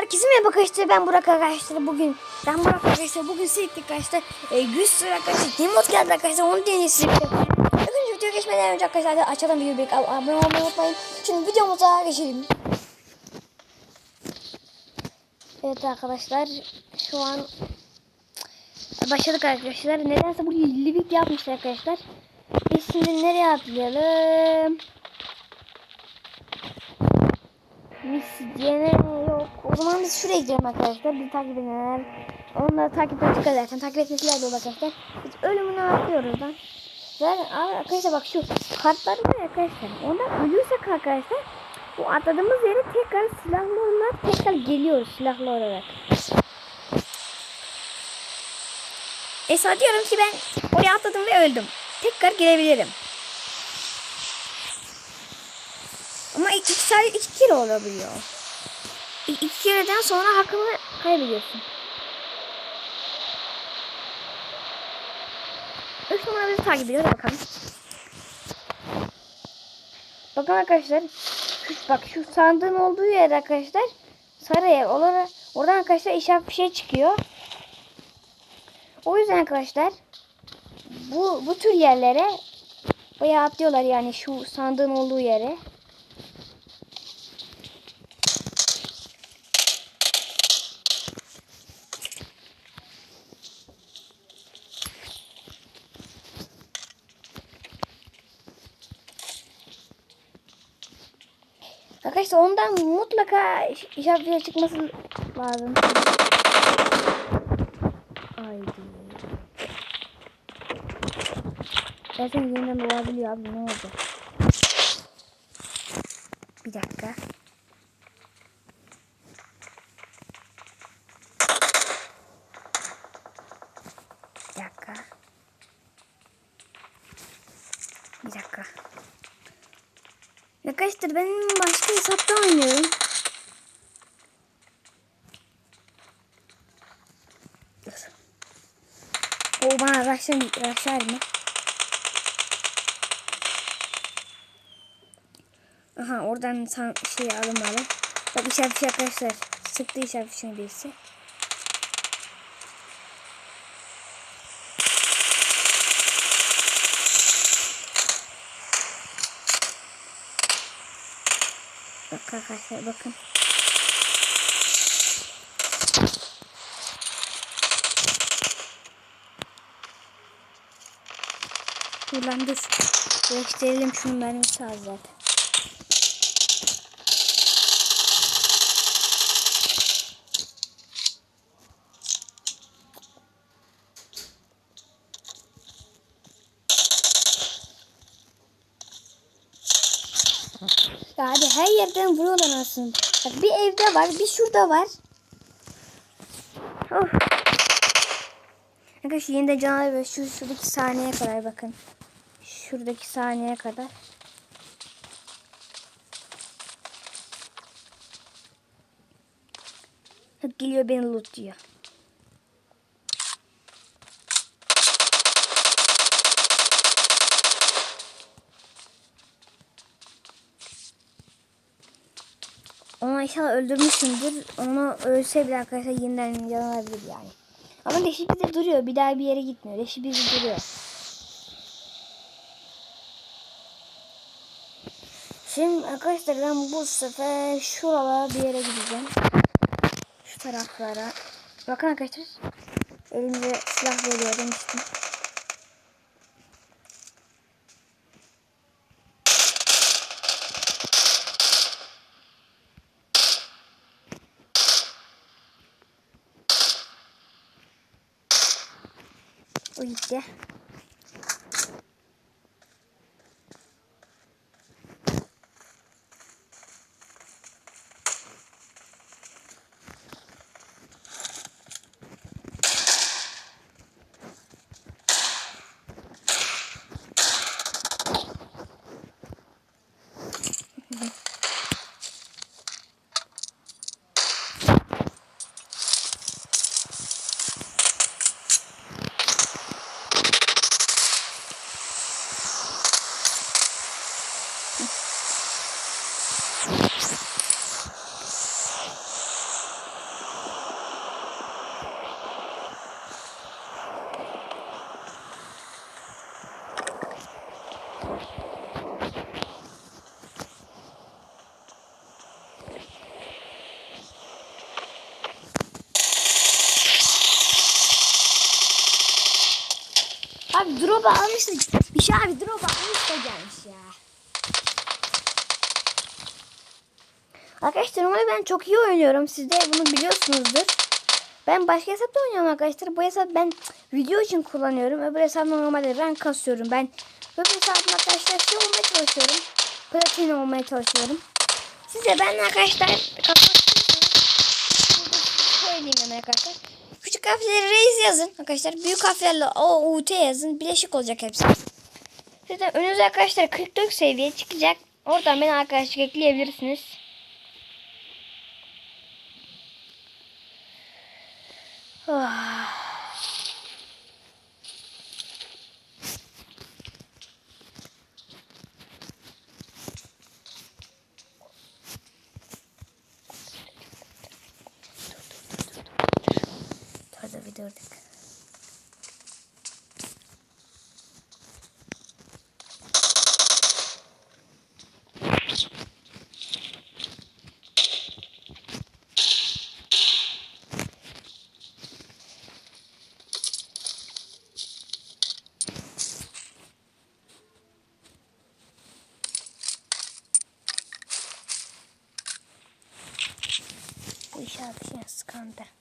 Herkese merhaba arkadaşlar ben Burak arkadaşlar. Bugün ben Burak arkadaşlar bugün siliktik arkadaşlar e, 100 sıra arkadaşlar mod geldi arkadaşlar onu deneyeceğiz Bugün video geçmeden önce arkadaşlar açalım videoyu bir abone olmayı unutmayın. Şimdi videomuza geçelim. Evet arkadaşlar şu an başladık arkadaşlar. Nedense bu livik yapmışlar arkadaşlar. Biz şimdi nereye atlayalım Misyene yok. O zaman biz şuraya gidelim arkadaşlar. Bizi takip edenler. Onları takipten dikkat edersen takip etmesiler de arkadaşlar. Biz ölümünü atlıyoruz lan. Zaten arkadaşlar bak şu kartlar var arkadaşlar. Ondan ölüyorsak arkadaşlar bu atladığımız yere tekrar silahlı olarak tekrar geliyoruz silahlı olarak. Esra diyorum ki ben oraya atladım ve öldüm. Tekrar gelebilirim. Ama iki, sadece iki kere olabiliyor. İ- İki kereden sonra hakkını kaybediyorsun. Üç numara bizi takip ediyor. Bakalım. Bakın arkadaşlar. Şu, bak şu sandığın olduğu yer arkadaşlar. Sarı yer. Oradan, oradan arkadaşlar işaret bir şey çıkıyor. O yüzden arkadaşlar bu bu tür yerlere bayağı atlıyorlar yani şu sandığın olduğu yere. Arkadaşlar ondan mutlaka işaret çıkması lazım. Haydi. Zaten yeniden olabiliyor abi ne olacak? Bir dakika. Bir dakika. Bir dakika. Arkadaşlar ben başka hesapta oynuyorum. O bana raşlar, raşlar mı? Aha oradan san şey alınmalı. Bak işaret fişi arkadaşlar. Sıktı işaret fişini birisi. Bak arkadaşlar bakın. Dur lan dur. Gösterelim şunun mermisi az zaten. Her yerden vuruyorlar aslında. Bir evde var, bir şurada var. Arkadaşlar yeniden canavar ve şu şuradaki saniyeye kadar bakın. Şuradaki saniyeye kadar. Geliyor beni lootluyor. Onu inşallah öldürmüşsündür. Onu ölse bile arkadaşlar yeniden yanılabilir yani. Ama leşi bize duruyor. Bir daha bir yere gitmiyor. Leşi bize duruyor. Şimdi arkadaşlar ben bu sefer şuralara bir yere gideceğim. Şu taraflara. Bakın arkadaşlar. Elimde silah veriyor demiştim. Gitti. Drop almıştı. Bir şey abi drop almış da gelmiş ya. Arkadaşlar normalde ben çok iyi oynuyorum. Siz de bunu biliyorsunuzdur. Ben başka hesapta oynuyorum arkadaşlar. Bu hesap ben video için kullanıyorum. Öbür hesabımda normalde ben kasıyorum. Ben öbür hesabımda arkadaşlar şey olmaya çalışıyorum. Platin olmaya çalışıyorum. Siz de ben arkadaşlar kasmak istiyorsanız söyleyeyim arkadaşlar. Küçük harfleri reis yazın arkadaşlar. Büyük harflerle o UT yazın. Bileşik olacak hepsi. De önünüze arkadaşlar 44 seviye çıkacak. Oradan beni arkadaşlık ekleyebilirsiniz. Ah. Santa.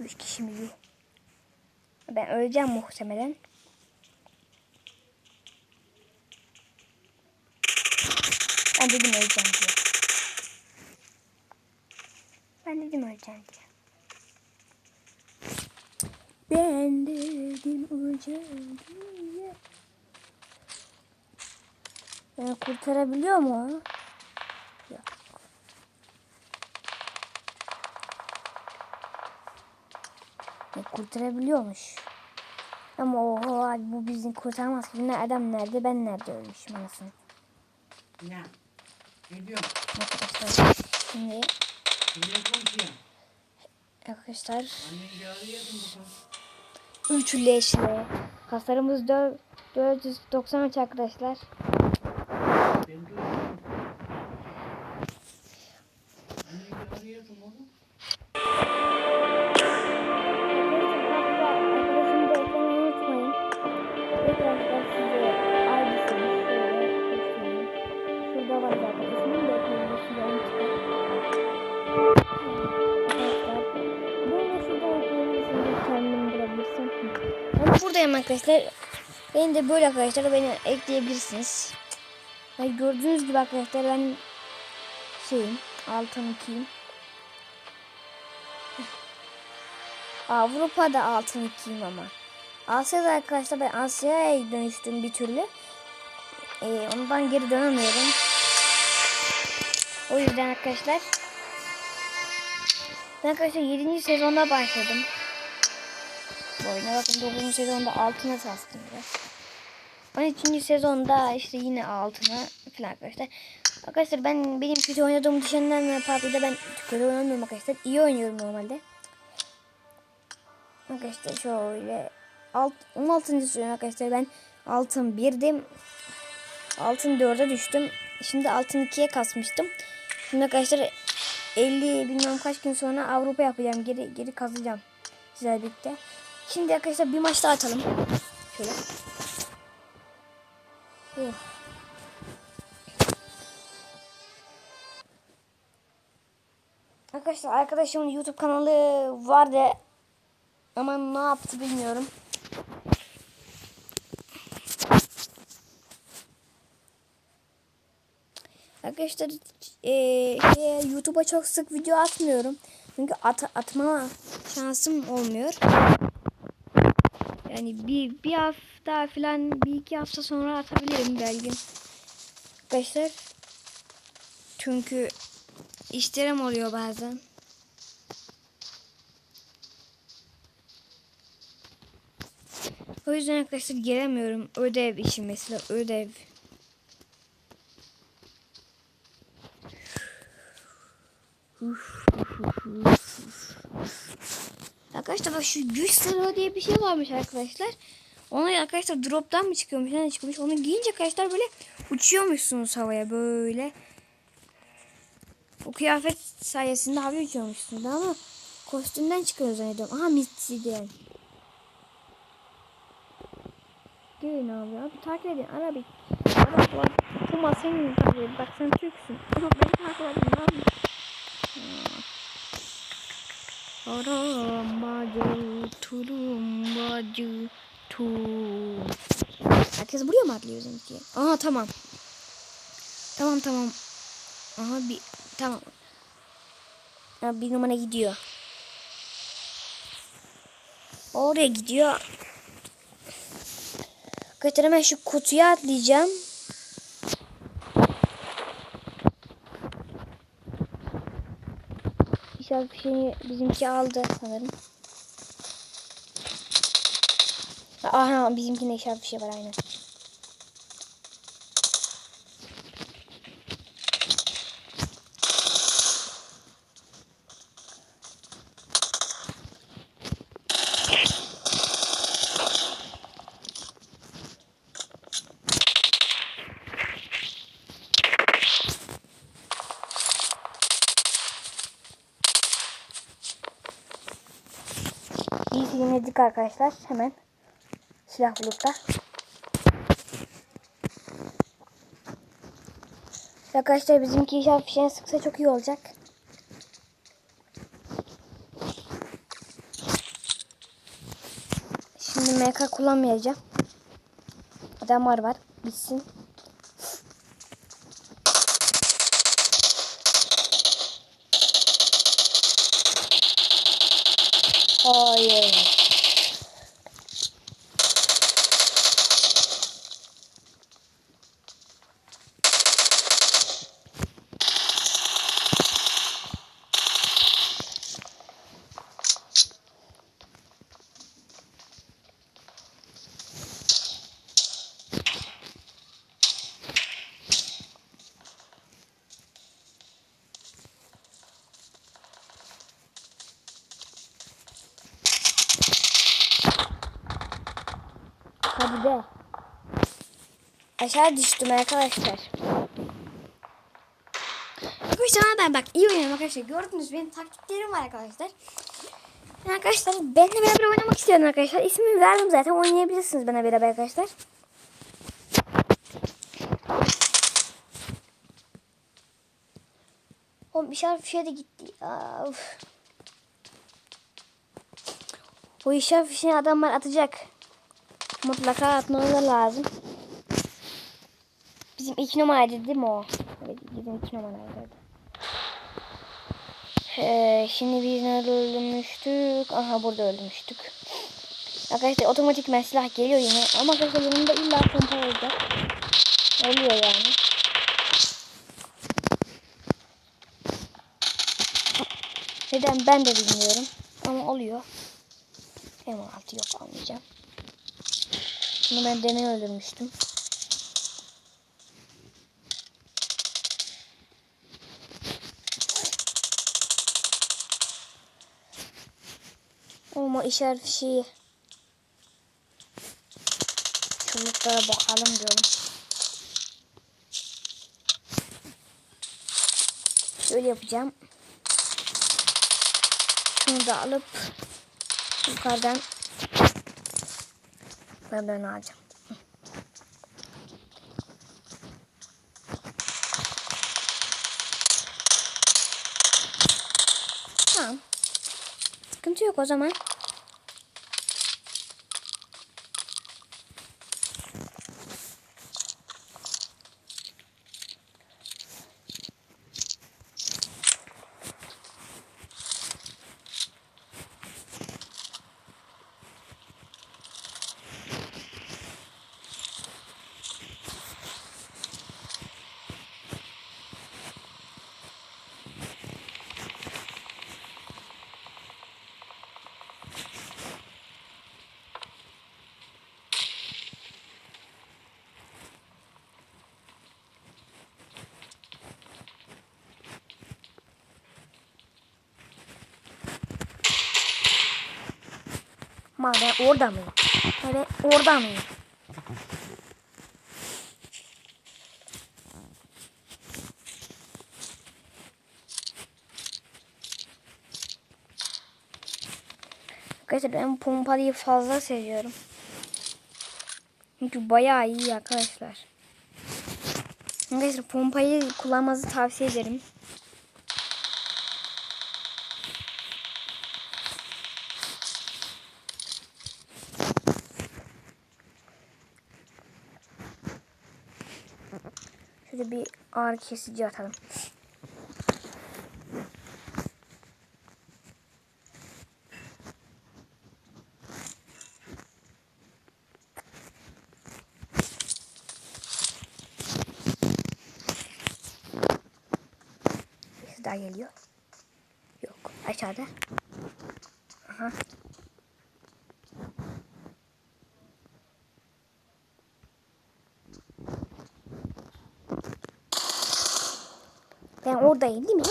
3 kişi mi? Ben öleceğim muhtemelen. Ben dedim öleceğim diye. Ben dedim öleceğim diye. Ben dedim öleceğim diye. Yani kurtarabiliyor mu? Ya, kurtarabiliyormuş. Ama oho abi bu bizi kurtarmaz ki. Ne adam nerede ben nerede ölmüşüm anasını. Ne? Ne? Arkadaşlar şimdi Ne konuşuyorsun? arkadaşlar. 3 leşle kaslarımız 4 493 arkadaşlar. Ben duyuyorum. Buradayım arkadaşlar. Beni de böyle arkadaşlar beni ekleyebilirsiniz. Yani gördüğünüz gibi arkadaşlar ben şeyim altın ikiyim. Avrupa'da altın ikiyim ama. Asya'da arkadaşlar ben Asya'ya dönüştüm bir türlü. Ee, ondan geri dönemiyorum. O yüzden arkadaşlar. Ben arkadaşlar 7. sezonda başladım. Bu oyuna bakın 9. sezonda altına sastım biraz. 13. sezonda işte yine altına falan arkadaşlar. Arkadaşlar ben benim kötü oynadığımı düşünenler PUBG'de ben kötü oynamıyorum arkadaşlar. İyi oynuyorum normalde. Arkadaşlar şöyle alt, 16. sezon arkadaşlar ben altın 1'dim. Altın 4'e düştüm. Şimdi altın 2'ye kasmıştım. Şimdi arkadaşlar 50 bilmem kaç gün sonra Avrupa yapacağım. Geri geri kazacağım. Sizlerle birlikte. Şimdi arkadaşlar bir maç daha atalım. Şöyle. Oh. Arkadaşlar arkadaşımın YouTube kanalı var da ama ne yaptı bilmiyorum. Arkadaşlar eee, şeye, YouTube'a çok sık video atmıyorum. Çünkü at, atma şansım olmuyor. Yani bir, bir hafta falan bir iki hafta sonra atabilirim belki. Arkadaşlar çünkü işlerim oluyor bazen. O yüzden arkadaşlar gelemiyorum. Ödev için mesela ödev. Arkadaşlar bak şu güç sarığı diye bir şey varmış arkadaşlar. Ona arkadaşlar drop'tan mı çıkıyormuş ne çıkmış. Onu giyince arkadaşlar böyle uçuyormuşsunuz havaya böyle. O kıyafet sayesinde havaya uçuyormuşsunuz ama kostümden çıkıyor zannediyorum. Aha Mitsi'den. Gelin abi abi takip edin Arabik. Arabik var. Kuma senin takip edin. Bak sen Türksün. Ama beni takip edin abi. Arambacı, tulumbacı, tu. Herkes buraya mı atlıyor sanki? Aha tamam. Tamam tamam. Aha bir tamam. Ha, bir numara gidiyor. Oraya gidiyor. Arkadaşlar hemen şu kutuya atlayacağım. İşaret fişeğini bizimki aldı sanırım. Aha bizimkinde işaret fişeği var aynen. İyi dinledik arkadaşlar. Hemen silah bulukta. Arkadaşlar bizimki işaret fişeğini sıksa çok iyi olacak. Şimdi MK kullanmayacağım. Adamlar var. Bitsin. Hayır. Hadi be. Aşağı düştüm arkadaşlar. Arkadaşlar ben bak iyi oynuyorum arkadaşlar. Gördünüz benim taktiklerim var arkadaşlar. Arkadaşlar benimle beraber oynamak isteyen arkadaşlar. İsmini verdim zaten oynayabilirsiniz benimle beraber arkadaşlar. Oğlum işaret fişeğe de gitti. Aa, uf. Bu işaret fişeğini adamlar atacak. Mutlaka atmaları lazım. Bizim iki numaraydı değil mi o? Evet bizim iki numaraydı. Ee, şimdi biz nerede öldürmüştük? Aha burada öldürmüştük. Arkadaşlar otomatik silah geliyor yine. Ama arkadaşlar yanımda illa pompa olacak. Oluyor yani. Neden ben de bilmiyorum. Ama oluyor. M16 yok almayacağım. Bunu ben deney öldürmüştüm. Ama işaret fişeği. Çubuklara bakalım diyorum. Şöyle yapacağım. Şunu da alıp yukarıdan ben alacağım. Tamam. Sıkıntı yok o zaman. Ma ben orada mıyım? Ben orada mıyım? Arkadaşlar ben pompalıyı fazla seviyorum. Çünkü bayağı iyi arkadaşlar. Arkadaşlar pompayı kullanmanızı tavsiye ederim. Şöyle ağrı kesici atalım. Daha geliyor. Yok. Aşağıda. Aha. Ben oradayım değil mi?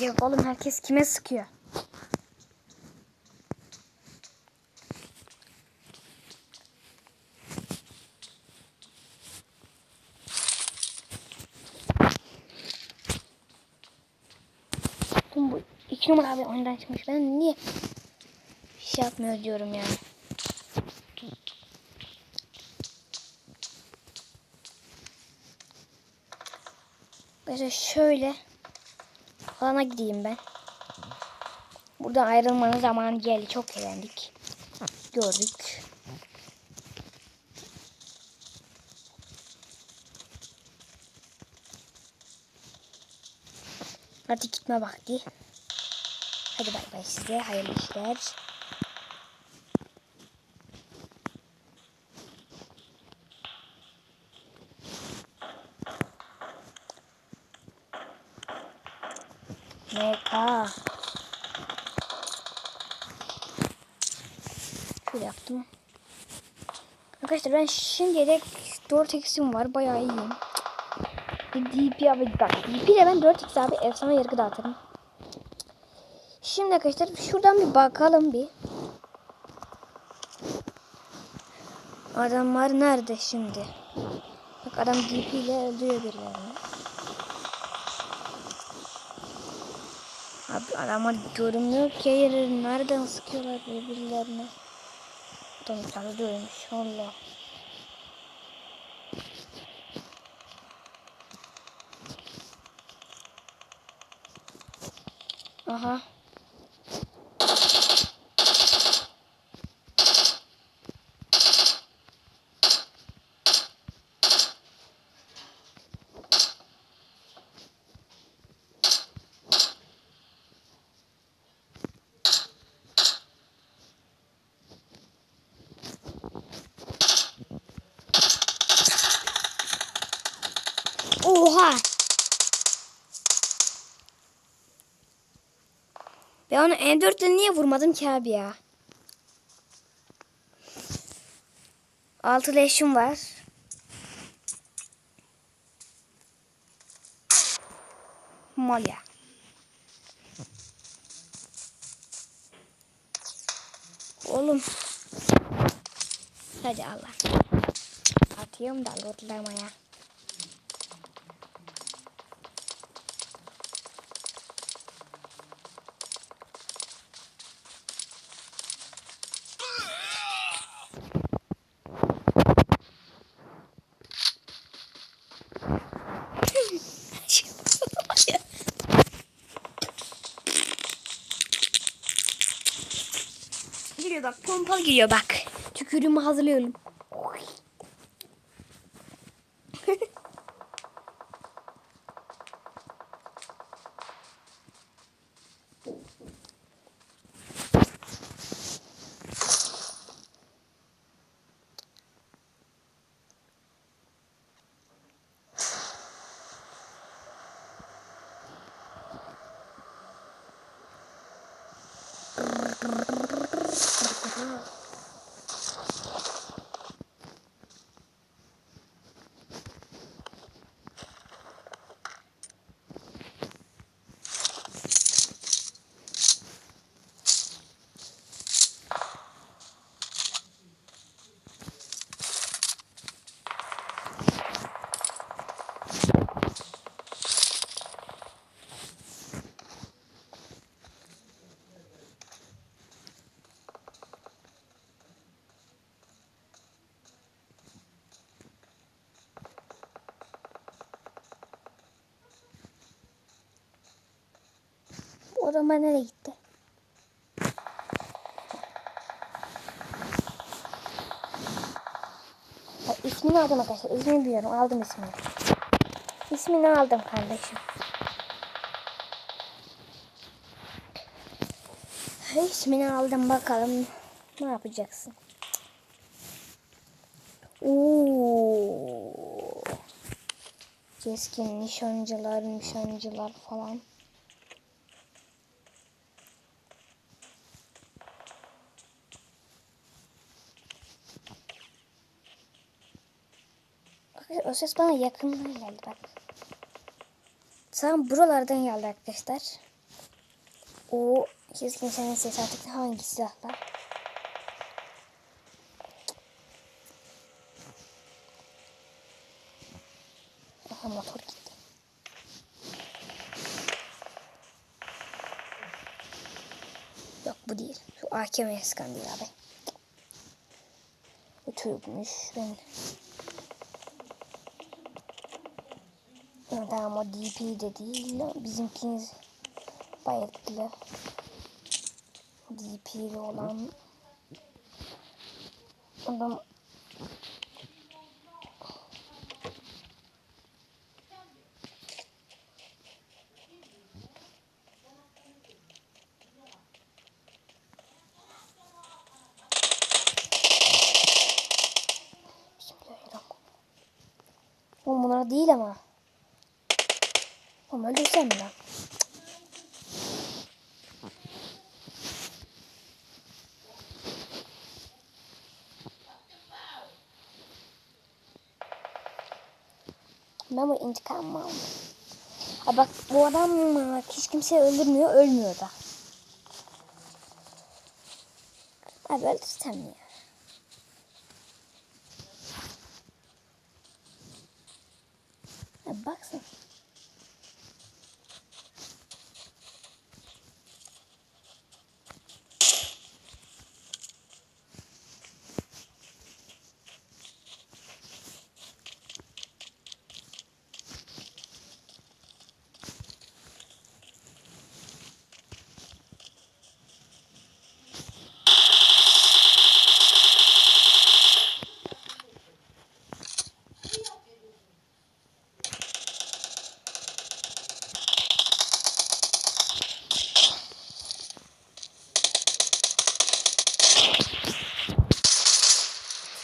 Yok herkes kime sıkıyor? Numara abi oyundan çıkmış. Ben niye şey yapmıyor diyorum yani. Mesela şöyle alana gideyim ben. Buradan ayrılmanın zamanı geldi. Çok eğlendik. Gördük. Hadi gitme vakti. Hadi bay bay size. Hayırlı işler. MK. Şöyle yaptım. Arkadaşlar ben şimdiye dek 4x'im var. Bayağı iyiyim. Bir DP abi bak. DP ile ben 4x abi efsane yargı dağıtırım. Şimdi arkadaşlar şuradan bir bakalım bir. Adamlar nerede şimdi? Bak adam DP ile öldürüyor birilerini. Abi adamlar görünmüyor ki hayır nereden sıkıyorlar birbirlerine. Adamlar da ölmüş Allah. Aha. Ben onu N4'le niye vurmadım ki abi ya? Altı leşim var. Mal ya. Oğlum. Hadi Allah. Atıyorum da lootlamaya. Pompalı geliyor bak. Tükürüğümü hazırlıyorum. Adamlar nereye gitti? Ay, ismini aldım arkadaşlar. İsmini biliyorum. Aldım ismini. İsmini aldım kardeşim. İsmini aldım bakalım. Ne yapacaksın? Oo. Keskin nişancılar, nişancılar falan. Arkadaşlar, O ses bana yakından geldi bak. Tam buralardan geldi arkadaşlar. O keskin nişancı sesi artık hangi silahlar? Aha motor gitti. Yok bu değil. Şu AKM Eskan değil abi. Bu çocukmuş. Ben... Evet ama DP de değil. Bizimkiniz bayetli. DP'li olan adam. Oğlum bunlar değil ama. Oğlum öldürsem mi lan? Ben bu intikamımı aldım. Ha bak bu adam e, hiç kimseyi öldürmüyor, ölmüyor da. Abi öldürsem ya. Ha, baksana.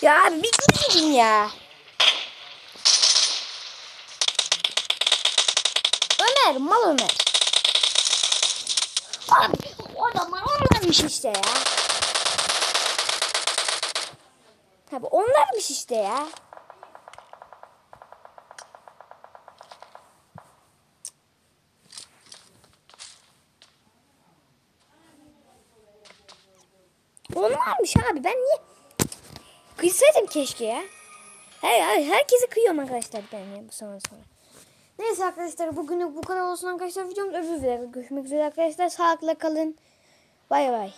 Ya bir gidin ya. Ömer, mal Ömer. Abi o adamlar onlarmış işte ya. Tabi onlarmış işte ya. Onlarmış abi ben niye Kıysaydım keşke ya. Her, her, herkesi kıyıyorum arkadaşlar ben ya bu zaman sonra. Neyse arkadaşlar bugünlük bu kadar olsun arkadaşlar. Videomuz öbür videoda görüşmek üzere arkadaşlar. Sağlıkla kalın. Bay bay.